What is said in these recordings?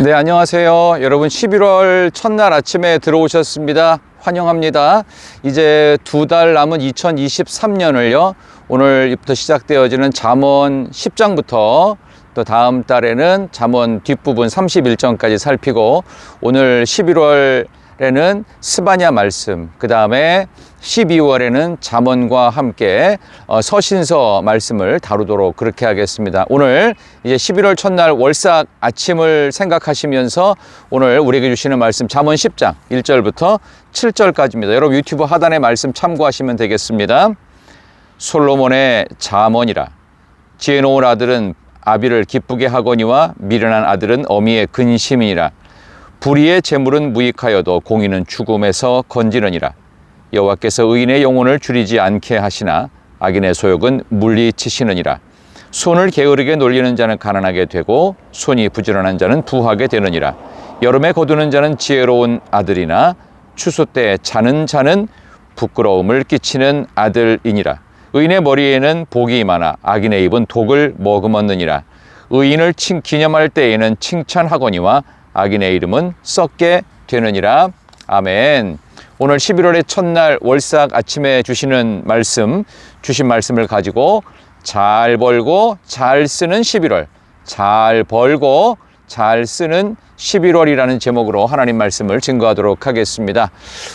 네, 안녕하세요. 여러분 11월 첫날 아침에 들어오셨습니다. 환영합니다. 이제 두 달 남은 2023년을요. 오늘부터 시작되어지는 잠언 10장부터 또 다음 달에는 잠언 뒷부분 31장까지 살피고 오늘 11월 에는 스바냐 말씀, 그 다음에 12월에는 잠언과 함께 어, 서신서 말씀을 다루도록 그렇게 하겠습니다. 오늘 이제 11월 첫날 월삭 아침을 생각하시면서 오늘 우리에게 주시는 말씀 잠언 10장 1절부터 7절까지입니다. 여러분 유튜브 하단의 말씀 참고하시면 되겠습니다. 솔로몬의 잠언이라 지혜 놓은 아들은 아비를 기쁘게 하거니와 미련한 아들은 어미의 근심이니라 불의의 재물은 무익하여도 공의는 죽음에서 건지느니라. 여호와께서 의인의 영혼을 줄이지 않게 하시나 악인의 소욕은 물리치시느니라. 손을 게으르게 놀리는 자는 가난하게 되고 손이 부지런한 자는 부하게 되느니라. 여름에 거두는 자는 지혜로운 아들이나 추수 때 자는 자는 부끄러움을 끼치는 아들이니라. 의인의 머리에는 복이 많아 악인의 입은 독을 머금었느니라. 의인을 칭, 기념할 때에는 칭찬하거니와 악인의 이름은 썩게 되느니라 아멘 오늘 11월의 첫날 월삭 아침에 주시는 말씀 주신 말씀을 가지고 잘 벌고 잘 쓰는 11월 잘 벌고 잘 쓰는 11월이라는 제목으로 하나님 말씀을 증거하도록 하겠습니다.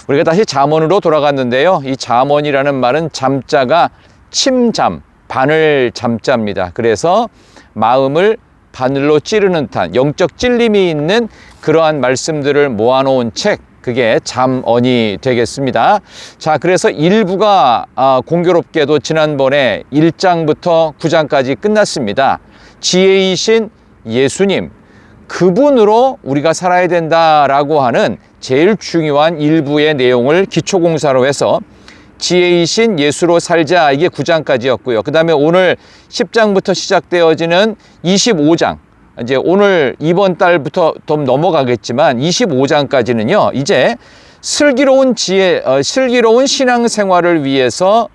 우리가 다시 잠언으로 돌아갔는데요. 이 잠언이라는 말은 잠자가 침잠, 바늘 잠자입니다. 그래서 마음을 바늘로 찌르는 듯한 영적 찔림이 있는 그러한 말씀들을 모아놓은 책, 그게 잠언이 되겠습니다. 자, 그래서 일부가 아, 공교롭게도 지난번에 1장부터 9장까지 끝났습니다. 지혜이신 예수님, 그분으로 우리가 살아야 된다라고 하는 제일 중요한 일부의 내용을 기초공사로 해서 지혜이신 예수로 살자 이게 9장까지였고요. 그 다음에 오늘 10장부터 시작되어지는 25장 이제 오늘 이번 달부터 좀 넘어가겠지만 25장까지는요. 이제 슬기로운 지혜, 어, 슬기로운 신앙 생활을 위해서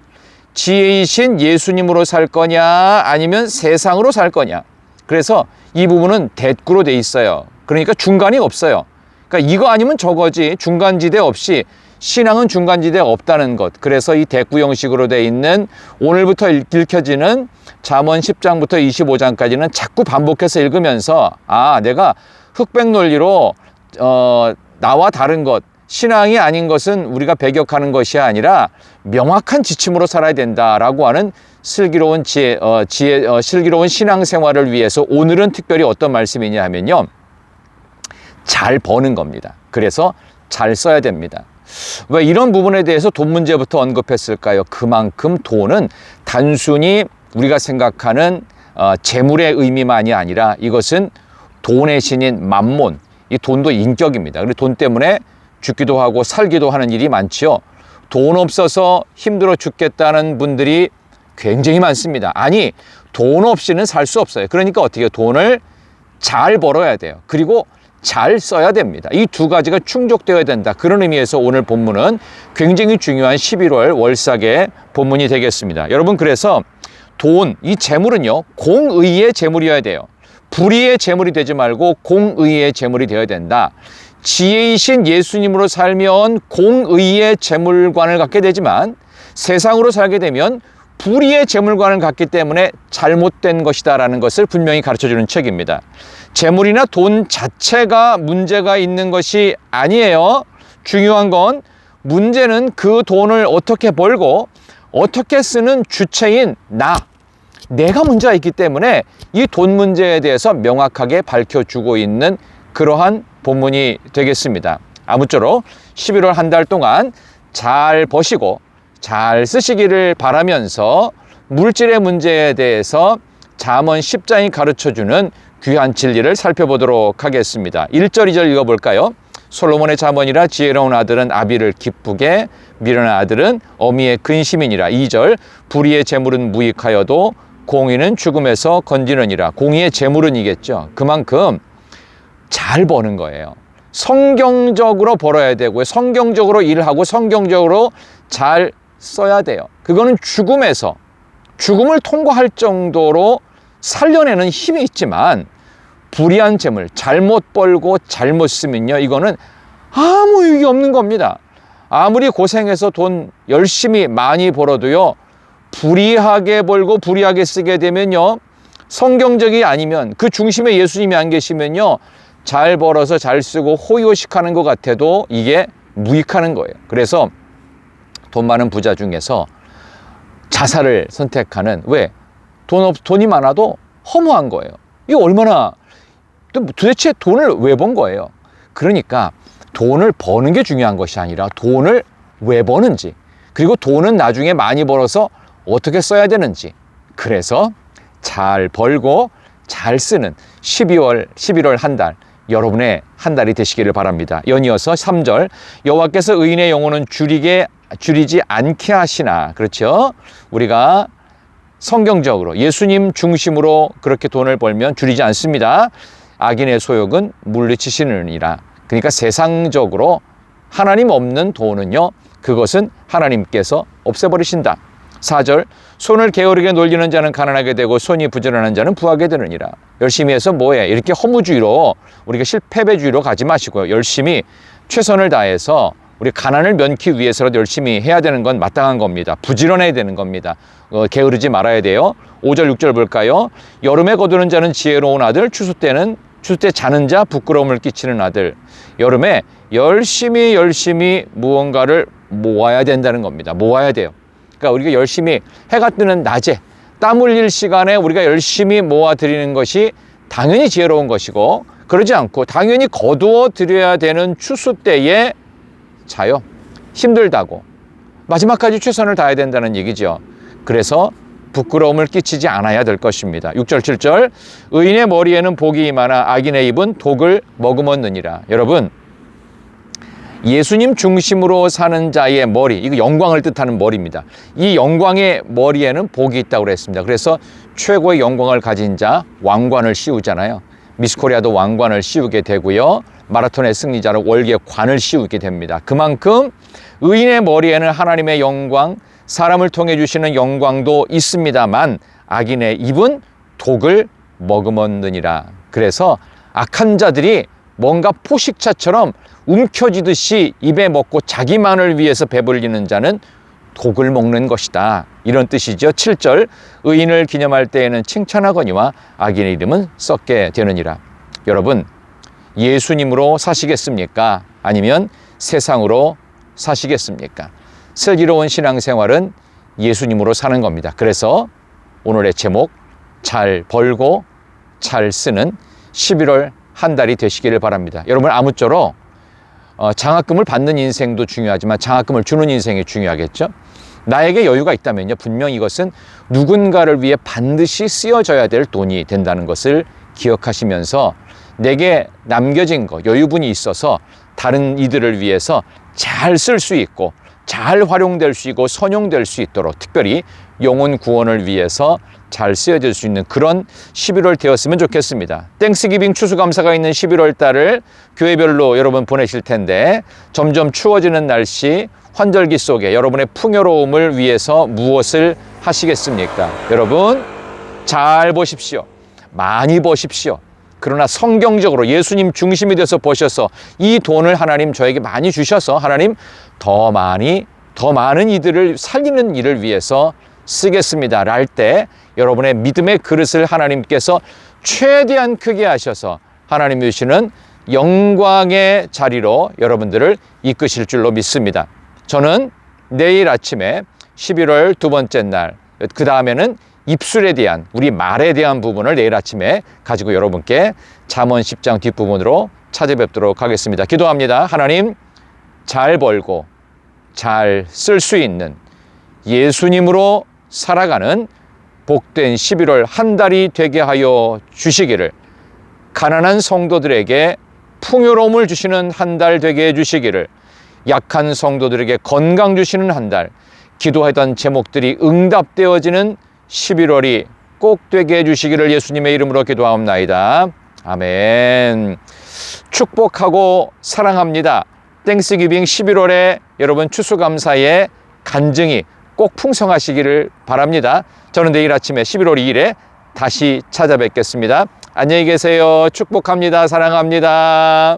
지혜이신 예수님으로 살 거냐 아니면 세상으로 살 거냐. 그래서 이 부분은 대꾸로 돼 있어요. 그러니까 중간이 없어요. 그러니까 이거 아니면 저거지 중간지대 없이 신앙은 중간지대 없다는 것. 그래서 이 대꾸 형식으로 돼 있는 오늘부터 읽혀지는 잠언 10장부터 25장까지는 자꾸 반복해서 읽으면서 아, 내가 흑백 논리로 어, 나와 다른 것 신앙이 아닌 것은 우리가 배격하는 것이 아니라 명확한 지침으로 살아야 된다라고 하는 슬기로운 지혜, 어, 지혜, 어, 슬기로운 신앙 생활을 위해서 오늘은 특별히 어떤 말씀이냐 하면요. 잘 버는 겁니다. 그래서 잘 써야 됩니다. 왜 이런 부분에 대해서 돈 문제부터 언급했을까요? 그만큼 돈은 단순히 우리가 생각하는 어, 재물의 의미만이 아니라 이것은 돈의 신인 만몬, 이 돈도 인격입니다. 그리고 돈 때문에 죽기도 하고 살기도 하는 일이 많지요. 돈 없어서 힘들어 죽겠다는 분들이 굉장히 많습니다. 아니, 돈 없이는 살 수 없어요. 그러니까 어떻게 돈을 잘 벌어야 돼요. 그리고 잘 써야 됩니다. 이 두 가지가 충족되어야 된다. 그런 의미에서 오늘 본문은 굉장히 중요한 11월 월삭의 본문이 되겠습니다. 여러분, 그래서 돈, 이 재물은요, 공의의 재물이어야 돼요. 불의의 재물이 되지 말고 공의의 재물이 되어야 된다. 지혜이신 예수님으로 살면 공의의 재물관을 갖게 되지만 세상으로 살게 되면 불의의 재물관을 갖기 때문에 잘못된 것이다라는 것을 분명히 가르쳐 주는 책입니다. 재물이나 돈 자체가 문제가 있는 것이 아니에요. 중요한 건 문제는 그 돈을 어떻게 벌고 어떻게 쓰는 주체인 나, 내가 문제가 있기 때문에 이 돈 문제에 대해서 명확하게 밝혀주고 있는 그러한 본문이 되겠습니다. 아무쪼록 11월 한 달 동안 잘 버시고 잘 쓰시기를 바라면서 물질의 문제에 대해서 잠언 10장이 가르쳐주는 귀한 진리를 살펴보도록 하겠습니다. 1절, 2절 읽어볼까요? 솔로몬의 잠언이라 지혜로운 아들은 아비를 기쁘게 미련한 아들은 어미의 근심이니라. 2절 불의의 재물은 무익하여도 공의는 죽음에서 건지느니라. 공의의 재물은 이겠죠. 그만큼 잘 버는 거예요. 성경적으로 벌어야 되고요. 성경적으로 일하고 성경적으로 잘 써야 돼요. 그거는 죽음에서 죽음을 통과할 정도로 살려내는 힘이 있지만 불의한 재물 잘못 벌고 잘못 쓰면요 이거는 아무 유익이 없는 겁니다. 아무리 고생해서 돈 열심히 많이 벌어도요 불의하게 벌고 불의하게 쓰게 되면요 성경적이 아니면 그 중심에 예수님이 안 계시면요 잘 벌어서 잘 쓰고 호요식하는 것 같아도 이게 무익하는 거예요. 그래서 돈 많은 부자 중에서 자살을 선택하는 왜? 돈 없, 돈이 많아도 허무한 거예요. 이게 얼마나 도대체 돈을 왜 번 거예요? 그러니까 돈을 버는 게 중요한 것이 아니라 돈을 왜 버는지 그리고 돈은 나중에 많이 벌어서 어떻게 써야 되는지 그래서 잘 벌고 잘 쓰는 12월 11월 한 달 여러분의 한 달이 되시기를 바랍니다. 연이어서 3절 여호와께서 의인의 영혼은 줄이게 줄이지 않게 하시나 그렇죠? 우리가 성경적으로 예수님 중심으로 그렇게 돈을 벌면 줄이지 않습니다. 악인의 소욕은 물리치시느니라. 그러니까 세상적으로 하나님 없는 돈은요. 그것은 하나님께서 없애버리신다. 4절 손을 게으르게 놀리는 자는 가난하게 되고 손이 부지런한 자는 부하게 되느니라. 열심히 해서 뭐해? 이렇게 허무주의로 우리가 실패배주의로 가지 마시고요. 열심히 최선을 다해서 우리 가난을 면키 위해서라도 열심히 해야 되는 건 마땅한 겁니다. 부지런해야 되는 겁니다. 어, 게으르지 말아야 돼요. 5절, 6절 볼까요? 여름에 거두는 자는 지혜로운 아들, 추수 때는 추수 때 자는 자 부끄러움을 끼치는 아들. 여름에 열심히 열심히 무언가를 모아야 된다는 겁니다. 모아야 돼요. 그러니까 우리가 열심히 해가 뜨는 낮에 땀 흘릴 시간에 우리가 열심히 모아 드리는 것이 당연히 지혜로운 것이고 그러지 않고 당연히 거두어 드려야 되는 추수 때에 자요. 힘들다고. 마지막까지 최선을 다해야 된다는 얘기죠. 그래서 부끄러움을 끼치지 않아야 될 것입니다. 6절, 7절. 의인의 머리에는 복이 많아 악인의 입은 독을 머금었느니라. 여러분, 예수님 중심으로 사는 자의 머리, 이거 영광을 뜻하는 머리입니다. 이 영광의 머리에는 복이 있다고 그랬습니다. 그래서 최고의 영광을 가진 자, 왕관을 씌우잖아요. 미스 코리아도 왕관을 씌우게 되고요. 마라톤의 승리자로 월계 관을 씌우게 됩니다. 그만큼 의인의 머리에는 하나님의 영광, 사람을 통해 주시는 영광도 있습니다만 악인의 입은 독을 머금었느니라. 그래서 악한 자들이 뭔가 포식자처럼 움켜쥐듯이 입에 먹고 자기만을 위해서 배불리는 자는 독을 먹는 것이다. 이런 뜻이죠. 7절 의인을 기념할 때에는 칭찬하거니와 악인의 이름은 썩게 되느니라. 여러분 예수님으로 사시겠습니까? 아니면 세상으로 사시겠습니까? 슬기로운 신앙생활은 예수님으로 사는 겁니다. 그래서 오늘의 제목 잘 벌고 잘 쓰는 11월 한 달이 되시기를 바랍니다. 여러분 아무쪼록 어, 장학금을 받는 인생도 중요하지만 장학금을 주는 인생이 중요하겠죠. 나에게 여유가 있다면요. 분명 이것은 누군가를 위해 반드시 쓰여져야 될 돈이 된다는 것을 기억하시면서 내게 남겨진 거, 여유분이 있어서 다른 이들을 위해서 잘 쓸 수 있고 잘 활용될 수 있고 선용될 수 있도록 특별히 영혼 구원을 위해서 잘 쓰여질 수 있는 그런 11월 되었으면 좋겠습니다. 땡스기빙 추수감사가 있는 11월 달을 교회별로 여러분 보내실 텐데 점점 추워지는 날씨 환절기 속에 여러분의 풍요로움을 위해서 무엇을 하시겠습니까? 여러분 잘 보십시오. 많이 보십시오. 그러나 성경적으로 예수님 중심이 돼서 보셔서 이 돈을 하나님 저에게 많이 주셔서 하나님 더 많이 더 많은 이들을 살리는 일을 위해서 쓰겠습니다. 랄 때 여러분의 믿음의 그릇을 하나님께서 최대한 크게 하셔서 하나님 주시는 영광의 자리로 여러분들을 이끄실 줄로 믿습니다. 저는 내일 아침에 11월 두 번째 날, 그 다음에는 입술에 대한, 우리 말에 대한 부분을 내일 아침에 가지고 여러분께 잠언 10장 뒷부분으로 찾아뵙도록 하겠습니다. 기도합니다. 하나님, 잘 벌고 잘 쓸 수 있는 예수님으로 살아가는 복된 11월 한 달이 되게 하여 주시기를 가난한 성도들에게 풍요로움을 주시는 한 달 되게 해 주시기를 약한 성도들에게 건강 주시는 한 달 기도하던 제목들이 응답되어지는 11월이 꼭 되게 해 주시기를 예수님의 이름으로 기도하옵나이다. 아멘. 축복하고 사랑합니다. 땡스기빙 11월에 여러분 추수감사의 간증이 꼭 풍성하시기를 바랍니다. 저는 내일 아침에 11월 2일에 다시 찾아뵙겠습니다. 안녕히 계세요. 축복합니다. 사랑합니다.